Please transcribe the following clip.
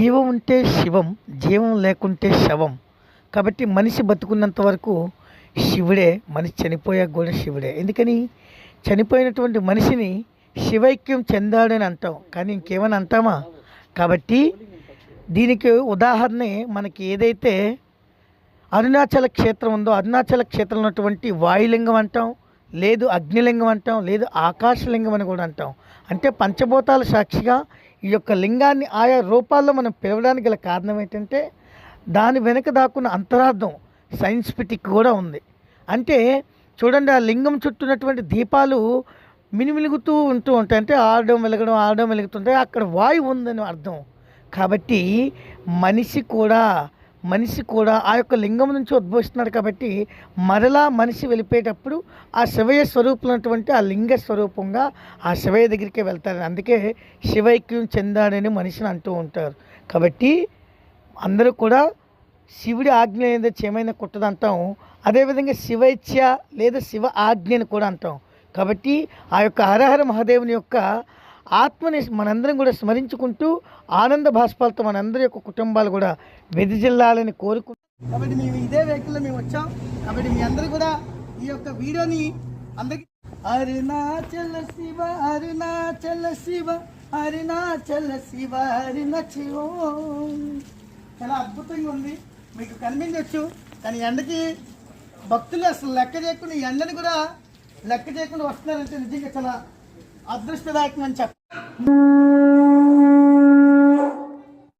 జీవం ఉంటే శివం జీవం లేకుంటే శవం. కాబట్టి మనిషి బతుకున్నంత వరకు శివుడే మనిషి చనిపోయాక కూడా శివుడే. ఎందుకని? చనిపోయినటువంటి మనిషిని శివైక్యం చెందాడని అంటాం. కానీ ఇంకేమని అంటామా? కాబట్టి దీనికి ఉదాహరణ మనకి ఏదైతే అరుణాచల క్షేత్రం ఉందో అరుణాచల క్షేత్రం ఉన్నటువంటి వాయులింగం అంటాం లేదు అగ్నిలింగం అంటాం లేదు ఆకాశలింగం అని కూడా అంటాం. అంటే పంచభూతాల సాక్షిగా ఈ యొక్క లింగాన్ని ఆయా రూపాల్లో మనం పిలవడానికి గల కారణం ఏంటంటే దాని వెనుక దాక్కున్న అంతరార్థం సైన్స్పిటిక్ కూడా ఉంది. అంటే చూడండి ఆ లింగం చుట్టూ ఉన్నటువంటి దీపాలు మినిమిలుగుతూ ఉంటూ ఉంటాయి. అంటే ఆడడం వెలగడం ఆడడం వెలుగుతుంటాయి అక్కడ వాయువు ఉందని అర్థం. కాబట్టి మనిషి కూడా మనిషి కూడా ఆ యొక్క లింగం నుంచి ఉద్భవిస్తున్నాడు కాబట్టి మరలా మనిషి వెళ్ళిపోయేటప్పుడు ఆ శివయ్య స్వరూపులైనటువంటి ఆ లింగ స్వరూపంగా ఆ శివయ్య దగ్గరికే వెళ్తారు. అందుకే శివైక్యం చెందాడని మనిషిని అంటూ ఉంటారు. కాబట్టి అందరూ కూడా శివుడి ఆజ్ఞ ఏదో చేయమైన కుట్టదంటాం. అదేవిధంగా శివైచ్ఛ లేదా శివ ఆజ్ఞ అని కూడా అంటాం. కాబట్టి ఆ యొక్క హరహర మహాదేవుని యొక్క ఆత్మని మనందరం కూడా స్మరించుకుంటూ ఆనంద భాష్పాలతో మనందరి యొక్క కుటుంబాలు కూడా వెదిజిల్లాలని కోరుకుంటూ కాబట్టి మేము ఇదే వెహికల్లో మేము వచ్చాం. కాబట్టి మీ అందరూ కూడా ఈ యొక్క వీడియోని అందరికి అరుణాచల శివ అరుణాచల శివ అరుణాచల శివ అరుణ చాలా అద్భుతంగా ఉంది. మీకు కనిపించవచ్చు. కానీ ఎండకి భక్తులు అసలు లెక్క చేయకుండా ఎండని కూడా లెక్క చేయకుండా వస్తున్నారంటే నిజంగా చాలా అదృష్టదాయకం అని Música